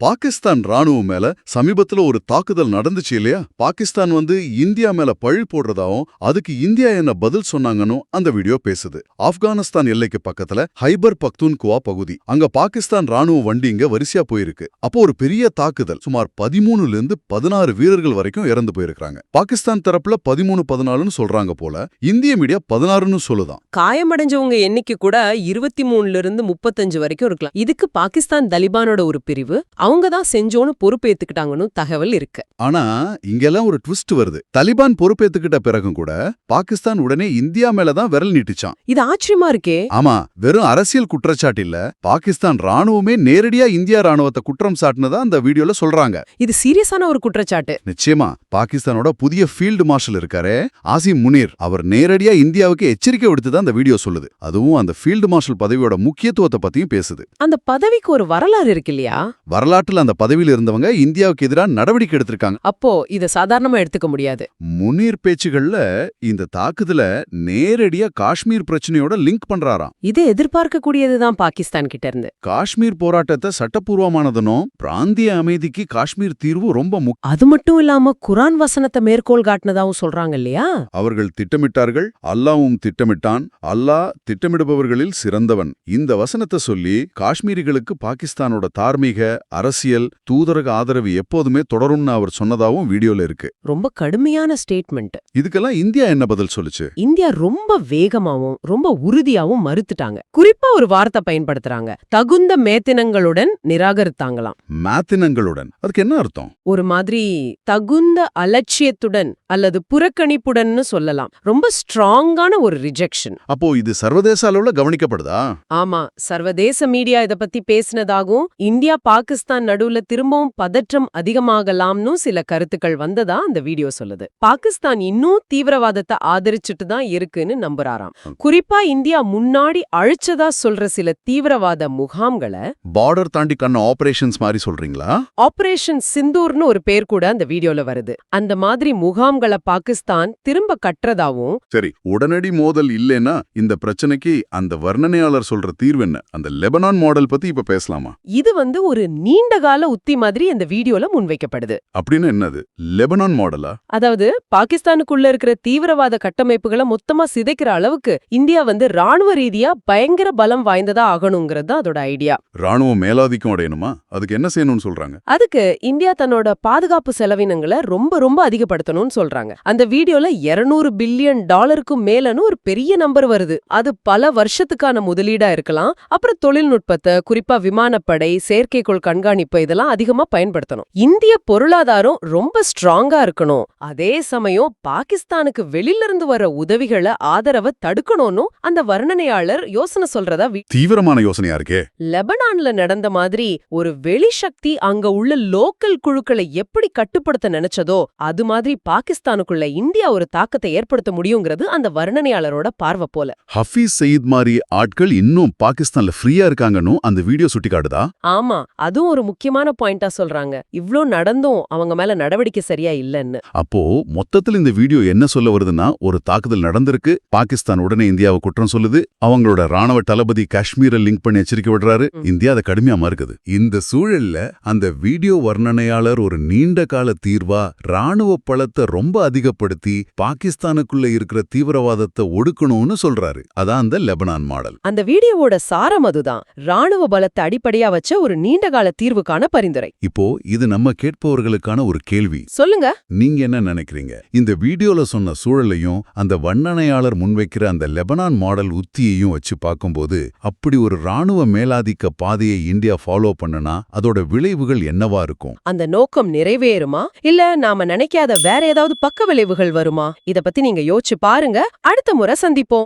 பாகிஸ்தான் ராணுவம் மேல சமீபத்துல ஒரு தாக்குதல் நடந்துச்சு இல்லையா? பாகிஸ்தான் வந்து இந்தியா மேல பழி போடுறதாவும் அதுக்கு இந்தியா என்ன பதில் சொன்னாங்கன்னு அந்த வீடியோ பேசுது. ஆப்கானிஸ்தான் எல்லைக்கு பக்கத்துல ஹைபர் பக்தூன்குவா பகுதி. அங்க பாகிஸ்தான் ராணுவ வண்டி இங்க வரிசையா போயிருக்கு. அப்போ ஒரு பெரிய தாக்குதல். சுமார் பதிமூணுல இருந்து பதினாறு வீரர்கள் வரைக்கும் இறந்து போயிருக்காங்க பாகிஸ்தான் தரப்புல பதிமூணு பதினாலுன்னு சொல்றாங்க போல. இந்திய மீடியா பதினாறுன்னு சொல்லுதான். காயமடைஞ்சவங்க எண்ணிக்கை கூட இருபத்தி மூணுல இருந்து முப்பத்தஞ்சு வரைக்கும் இருக்கலாம். இதுக்கு பாகிஸ்தான் தலிபானோட ஒரு பிரிவு. அவங்க தான் செஞ்சோன்னு பொறுப்பேத்துக்கிட்டாங்கன்னு தகவல் இருக்கு. ஆனா இங்கெல்லாம் ஒரு ட்விஸ்ட் வருது. தலிபான் பொறுப்பேத்துக்கிட்ட பிறகும் கூட பாகிஸ்தான் உடனே இந்தியா மேல தான் விரல் நீட்டிச்சான். இது ஆச்சரியமா இருக்கே. ஆமா வெறும் அரசியல் குற்றச்சாட்டு இல்ல. பாகிஸ்தான் ராணுவமே நேரடியா இந்தியா ராணுவத்தை குற்றம் சாட்டினதா அந்த வீடியோல சொல்றாங்க. இது சீரியஸான ஒரு குற்றச்சாட்டு. நிச்சயமா பாகிஸ்தானோட புதிய ஃபீல்டு மார்ஷல் இருக்காரே ஆசிம் முனீர். அவர் நேரடியா இந்தியாவுக்கு எச்சரிக்கை விடுத்துதான் அந்த வீடியோ சொல்லுது. அதுவும் அந்த ஃபீல்டு மார்ஷல் பதவியோட முக்கியத்துவத்தை பத்தியும் பேசுது. அந்த பதவிக்கு ஒரு வரலாறு இருக்கு இல்லையா? வரலாற்றுல அந்த பதவியில் இருந்தவங்க இந்தியாவுக்கு எதிராக நடவடிக்கை எடுத்திருக்காங்க. அப்போ இத சாதாரணமா எடுத்துக்க முடியாது. முனீர் பேச்சுகள்ல இந்த தாக்குதல நேரடியா காஷ்மீர் பிரச்சனையோட லிங்க் பண்றாராம். இது எதிர்பார்க்க கூடியதுதான் பாகிஸ்தான் கிட்ட இருந்து. காஷ்மீர் போராட்டத்தை சட்டப்பூர்வமானதுனும் பிராந்திய அமைதிக்கு காஷ்மீர் தீர்வு ரொம்ப அது மட்டும் இல்லாம குரான் வசனத்தை மேற்கோள் காட்டினதாவும் சொல்றாங்க இல்லையா? அவர்கள் திட்டமிட்டார்கள் அல்லாவும் திட்டமிட்டான் அல்லாஹ் திட்டமிடுபவர்களில் சிறந்தவன். இந்த வசனத்தை சொல்லி காஷ்மீரிகளுக்கு பாகிஸ்தானோட தார்மீக அரசியல் தூதரக ஆதரவு எப்போதுமே தொடரும்னு அவர் சொன்னதாவும் வீடியோல இருக்கு. ரொம்ப கடுமையான ஸ்டேட்மெண்ட் இதுக்கெல்லாம் இந்தியா என்ன பதில் சொல்லுச்சு? இந்தியா ரொம்ப வேகமாவும் ரொம்ப உறுதியாவும் மறுத்துட்டாங்க. குறிப்பா ஒரு வார்த்தை பயன்படுத்துறாங்க. தகுந்த மேத்தினங்களுடன் நிராகரித்தாங்களாம். மேத்தினங்களுடன்? அதுக்கு என்ன அர்த்தம்? ஒரு மாதிரி தகுந்த அலட்சியத்துடன் அல்லது புறக்கணிப்புடன்னு சொல்லலாம். ரொம்ப ஸ்ட்ராங்கான ஒரு ரிஜெக்ஷன் அப்போ இது சர்வதேச அளவுல கவனிக்கப்படுதா? ஆமா சர்வதேச மீடியா இத பத்தி பேசினதாகவும் இந்தியா பாகிஸ்தான் நடுவுல திரும்பவும் பதற்றம் அதிகமாகலாம்னு சில கருத்துக்கள் வந்ததா அந்த வீடியோ சொல்லுது. பாகிஸ்தான் இன்னும் தீவிரவாதத்தை ஆதரிச்சுட்டு தான் இருக்குன்னு நம்புறாராம். குறிப்பா இந்தியா முன்னாடி அழிச்சதா சொல்ற சில தீவிரவாத முகாம்களை பார்டர் தாண்டி கண்ண ஆபரேஷன்ஸ் மாதிரி சொல்றீங்களா? ஆபரேஷன் சிந்தூர்னு ஒரு பேர் கூட அந்த வீடியோல வருது. அந்த மாதிரி முகாம்களை பாகிஸ்தான் திரும்ப கட்டுறதாவும் சரி உடனடி மோதல் இல்லைன்னா இந்த பிரச்சனைக்கு அந்த வர்ணனையாளர் சொல்ற தீர்வு என்ன? அந்த லெபனான் மாடல் பத்தி இப்ப பேசலாமா? இது வந்து ஒரு நீண்ட கால உத்தி மாதிரி அந்த வீடியோல முன்வைக்கப்படுது. அப்படின்னு என்னது? லெபனான் மாடலா? அதாவது பாகிஸ்தானுக்குள்ள இருக்கிற தீவிரவாத கட்டமைப்புகளை மொத்தமா சிதைக்கிற அளவுக்கு இந்தியா வந்து ராணுவ ரீதியா பயங்கர பலம் வாய்ந்ததா ஆகணுங்கிறது அதோட ஐடியா. ராணுவம் மேலாதிக்கம் அடையணுமா? அதுக்கு என்ன செய்யணும்னு சொல்றாங்க? அதுக்கு இந்தியா தன்னோட பாதுகாப்பு செலவினங்களை ரொம்ப ரொம்ப அதிகப்படுத்தணும்னு சொல்றாங்க. அந்த வீடியோல 200 பில்லியன் டாலருக்கும் மேலன்னு ஒரு பெரிய நம்பர் வருது. அது பல வருஷத்துக்கான முதலீடா இருக்கலாம். அப்புறம் தொழில்நுட்பத்தை குறிப்பா விமானப்படை செயற்கைக்கோள் கண்காணிப்பு இதெல்லாம் அதிகமா பயன்படுத்தணும். இந்திய பொருளாதாரம் ரொம்ப ஸ்ட்ராங்கா இருக்கணும். அதே சமயம் பாகிஸ்தானுக்கு வெளியில இருந்து வர உதவிகளை ஆதரவை தடுக்கணும்னு அந்த வர்ணனையாளர் யோசனை சொல்றதா தீவிரமான யோசனையா இருக்கே. லெபனான்ல நடந்த மாதிரி ஒரு வெளிசக்தி அங்க உள்ள லோக்கல் குழுக்களை எப்படி கட்டுப்படுத்த நினைச்சதோ அது மாதிரி பாகிஸ்தானுக்குள்ள இந்தியா ஒரு தாக்கத்தை ஏற்படுத்த முடியுங்கிறது அந்த வர்ணனையாளரோட பார்வை போல. ஹஃபீஸ் சயீத் மாதிரி ஆட்கள் இன்னும் பாகிஸ்தான்ல ஃப்ரீயா இருக்காங்கன்னு அந்த வீடியோ சுட்டி காட்டுதா ஆமா அதுவும் ஒரு முக்கியமான பாயிண்டா சொல்றாங்க. இவ்ளோ நடந்தும் அவங்க மேல நடவடிக்கை சரியா இல்லன்னு. அப்போ மொத்தத்துல இந்த வீடியோ என்ன சொல்ல வருதுன்னா ஒரு தாக்குதல் நடந்திருக்கு பாகிஸ்தான் உடனே இந்தியாவை குற்றம் சொல்லுது அவங்களோட ராணுவ தளபதி காஷ்மீரை லிங்க் பண்ணி எச்சரிக்கை விடுறாரு. இந்தியா அதை கடுமையா மறுக்குது. இந்த சூழல்ல அந்த வீடியோ வர்ணனையாளர் ஒரு நீண்ட கால தீர்வா ராணுவ பலத்தை ரொம்ப அதிகப்படுத்தி பாகிஸ்தானுக்குள்ள இருக்கிற தீவிரவாதத்தை ஒடுக்கணும்னு சொல்றாரு. அதான் அந்த லெபனான் மாடல். அந்த வீடியோவோட சாரம் அதுதான். ராணுவ பலத்தை அடிப்படையா வச்ச ஒரு நீண்டகால தீர்வுக்கான பரிந்துரை. இப்போ இது நம்ம கேட்பவர்களுக்கான ஒரு கேள்வி. சொல்லுங்க. நீங்க என்ன நினைக்கிறீங்க? இந்த வீடியோல சொன்ன சூழலையும் அந்த வண்ணனையாளர் முன்வைக்கிற அந்த லெபனான் மாடல் உத்தியையும் வச்சு பார்க்கும்போது அப்படி ஒரு ராணுவ மேலாதிக்க பாதையை இந்தியா ஃபாலோ பண்ணனா அதோட விளைவுகள் என்னவா இருக்கும்? அந்த நோக்கம் நிறைவேறுமா? இல்ல நாம நினைக்காத வேற ஏதாவது பக்க விளைவுகள் வருமா? இத பத்தி நீங்க யோசிச்சு பாருங்க. அடுத்த முறை சந்திப்போம்.